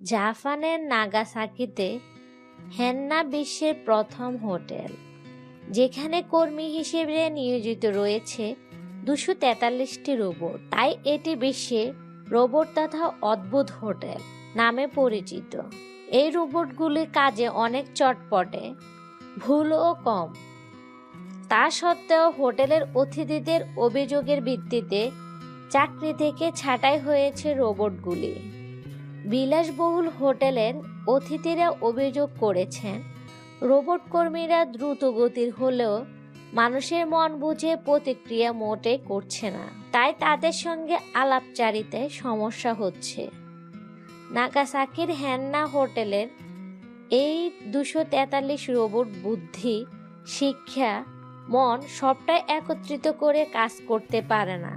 জাপানের নাগাসাকিতে হেন্না বিশ্বের প্রথম হোটেল, যেখানে কর্মী হিসেবে নিয়োজিত রয়েছে দুশো তেতাল্লিশটি রোবট। তাই এটি বিশ্বে রোবট তথা অদ্ভুত হোটেল নামে পরিচিত। এই রোবটগুলি কাজে অনেক চটপটে, ভুলও কম। তা সত্ত্বেও হোটেলের অতিথিদের অভিযোগের ভিত্তিতে চাকরি থেকে ছাঁটাই হয়েছে রোবটগুলি। বিলাসবহুল হোটেলের অতিথিরা অভিযোগ করেছেন, রোবট কর্মীরা দ্রুত গতির হলেও মানুষের মন বুঝে প্রতিক্রিয়া মোটেই করছে না। তাই তাদের সঙ্গে আলাপচারিতায় সমস্যা হচ্ছে। নাগাসাকির হ্যান্না হোটেলের এই দুশো তেতাল্লিশ রোবট বুদ্ধি, শিক্ষা, মন সবটাই একত্রিত করে কাজ করতে পারে না,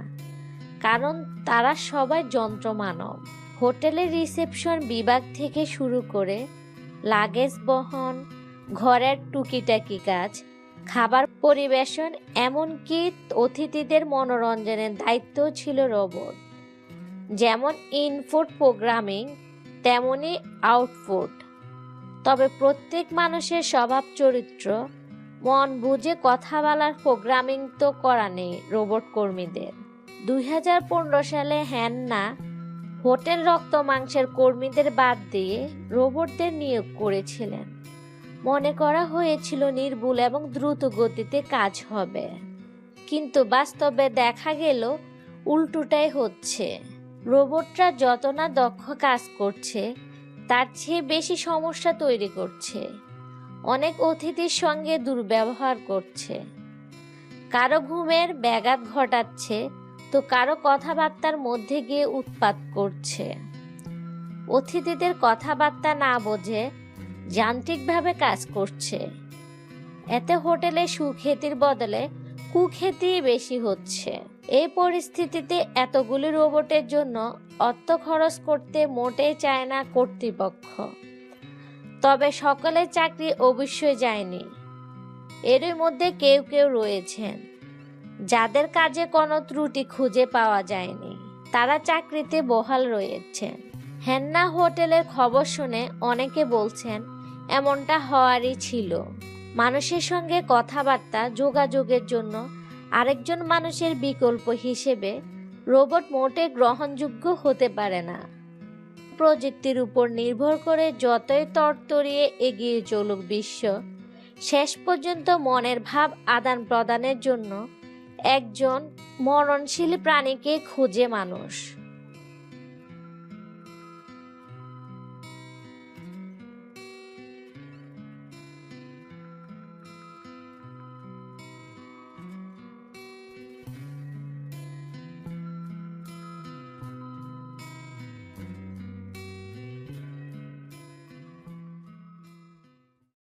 কারণ তারা সবাই যন্ত্র মানব হোটেলের রিসেপশন বিভাগ থেকে শুরু করে লাগেজ বহন, ঘরের টুকিটাকি কাজ, খাবার পরিবেশন, এমনকি অতিথিদের মনোরঞ্জনের দায়িত্ব ছিল রোবট। যেমন ইনপুট প্রোগ্রামিং, তেমনি আউটপুট তবে প্রত্যেক মানুষের স্বভাব চরিত্র, মন বুঝে কথা বলার প্রোগ্রামিং তো করা নেই রোবট কর্মীদের। দুই হাজার পনেরো সালে হ্যান্না হোটেল রক্ত মাংসের কর্মীদের বাদ দিয়ে রোবটদের নিয়োগ করেছিলেন। মনে করা হয়েছিল নির্ভুল এবং দ্রুত গতিতে কাজ হবে। কিন্তু বাস্তবে দেখা গেল, উল্টোটাই হচ্ছে। রোবটরা যত না দক্ষ কাজ করছে, তার চেয়ে বেশি সমস্যা তৈরি করছে। অনেক অতিথির সঙ্গে দুর্ব্যবহার করছে। কারও ঘুমের ব্যাঘাত ঘটাচ্ছে তো কারও কথাবার্তার মধ্যে গিয়ে উৎপাত করছে। অতিথিদের কথাবার্তা না বোঝে, যান্ত্রিকভাবে কাজ করছে। এতে হোটেলে সুখ্যাতির বদলে কুখ্যাতি বেশি হচ্ছে। এই পরিস্থিতিতে এতগুলি রোবটের জন্য অর্থ খরচ করতে মোটেই চায় না কর্তৃপক্ষ। তবে সকলের চাকরি অবশ্যই যায়নি। এরই মধ্যে কেউ কেউ রয়েছেন। যাদের কাজে কোনো ত্রুটি খুঁজে পাওয়া যায়নি, তারা চাকরিতে বহাল রয়েছেন হেন্না হোটেলের খবর শুনে অনেকে বলছেন, এমনটা হওয়ারই ছিল। মানুষের সঙ্গে কথাবার্তা যোগাযোগের জন্য আরেকজন মানুষের বিকল্প হিসেবে রোবট মোটে গ্রহণযোগ্য হতে পারে না। প্রযুক্তির উপর নির্ভর করে যতই তরতরিয়ে এগিয়ে চলুক বিশ্ব, শেষ পর্যন্ত মনের ভাব আদান প্রদানের জন্য একজন মরণশীল প্রাণীকে খুঁজে মানুষ।